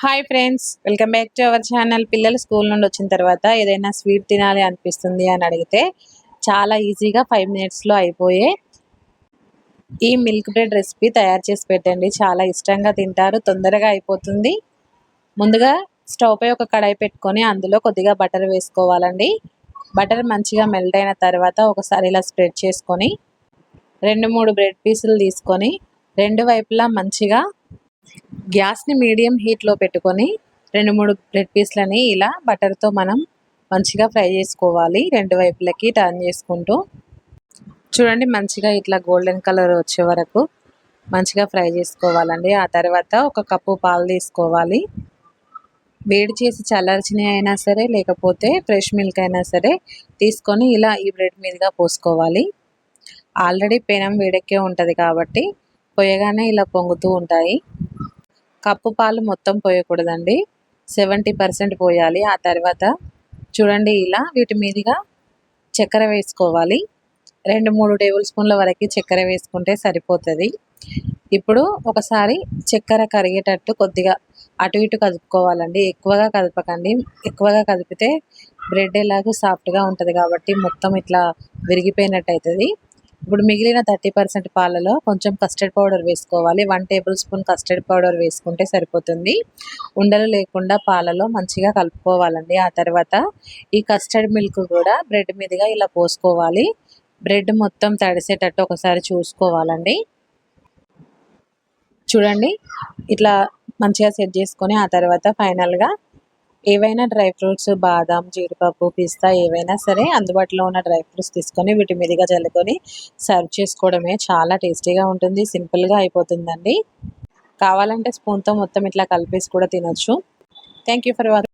Hi friends welcome back to our channel పిల్లలు school నుండి వచ్చిన తర్వాత ఏదైనా స్వీట్ తినాలి అనిపిస్తుంది అని అడిగితే చాలా ఈజీగా ఫైవ్ మినిట్స్లో అయిపోయే ఈ మిల్క్ బ్రెడ్ రెసిపీ తయారు చేసి పెట్టండి. చాలా ఇష్టంగా తింటారు. తొందరగా అయిపోతుంది. ముందుగా స్టవ్ పై ఒక కడాయి పెట్టుకొని అందులో కొద్దిగా బటర్ వేసుకోవాలండి. బటర్ మంచిగా మెల్ట్ అయిన తర్వాత ఒకసారి ఇలా స్ప్రెడ్ చేసుకొని రెండు మూడు బ్రెడ్ పీసులు తీసుకొని రెండు వైపులా మంచిగా గ్యాస్ని మీడియం హీట్లో పెట్టుకొని రెండు మూడు బ్రెడ్ పీస్లని ఇలా బటర్తో మనం మంచిగా ఫ్రై చేసుకోవాలి. రెండు వైపులకి టర్న్ చేసుకుంటూ. చూడండి మంచిగా ఇట్లా గోల్డెన్ కలర్ వచ్చే వరకు మంచిగా ఫ్రై చేసుకోవాలండి. ఆ తర్వాత ఒక కప్పు పాలు తీసుకోవాలి. వేడి చేసి చల్లార్చినవి అయినా సరే లేకపోతే ఫ్రెష్ మిల్క్ అయినా సరే తీసుకొని ఇలా ఈ బ్రెడ్ మీదుగా పోసుకోవాలి. ఆల్రెడీ పెనం వేడెక్కే ఉంటుంది కాబట్టి పొయ్యగానే ఇలా పొంగుతూ ఉంటాయి. కప్పు పాలు మొత్తం పోయకూడదండి. సెవెంటీ పర్సెంట్ పోయాలి. ఆ తర్వాత చూడండి ఇలా వీటి మీదుగా చక్కెర వేసుకోవాలి. రెండు మూడు టేబుల్ స్పూన్ల వరకు చక్కెర వేసుకుంటే సరిపోతుంది. ఇప్పుడు ఒకసారి చక్కెర కరిగేటట్టు కొద్దిగా అటు ఇటు కదుపుకోవాలండి. ఎక్కువగా కదపకండి. ఎక్కువగా కదిపితే బ్రెడ్ ఎలాగో సాఫ్ట్గా ఉంటుంది కాబట్టి మొత్తం ఇట్లా విరిగిపోయినట్టు అవుతుంది ఇప్పుడు మిగిలిన థర్టీ పర్సెంట్ పాలలో కొంచెం కస్టర్డ్ పౌడర్ వేసుకోవాలి. One tablespoon custard powder వేసుకుంటే సరిపోతుంది. ఉండలు లేకుండా పాలలో మంచిగా కలుపుకోవాలండి. ఆ తర్వాత ఈ కస్టర్డ్ మిల్క్ కూడా బ్రెడ్ మీదుగా ఇలా పోసుకోవాలి. బ్రెడ్ మొత్తం తడిసేటట్టు ఒకసారి చూసుకోవాలండి. చూడండి. ఇట్లా మంచిగా సెట్ చేసుకొని ఆ తర్వాత ఫైనల్గా ఏవైనా డ్రై ఫ్రూట్స్ బాదం జీడిపప్పు పిస్తా ఏవైనా సరే అందుబాటులో ఉన్న డ్రై ఫ్రూట్స్ తీసుకొని వీటి మీదుగా చల్లుకొని సర్వ్ చేసుకోవడమే చాలా టేస్టీగా ఉంటుంది సింపుల్గా అయిపోతుందండి. కావాలంటే స్పూన్తో మొత్తం ఇట్లా కలిపేసి కూడా తినొచ్చు. Thank you for watching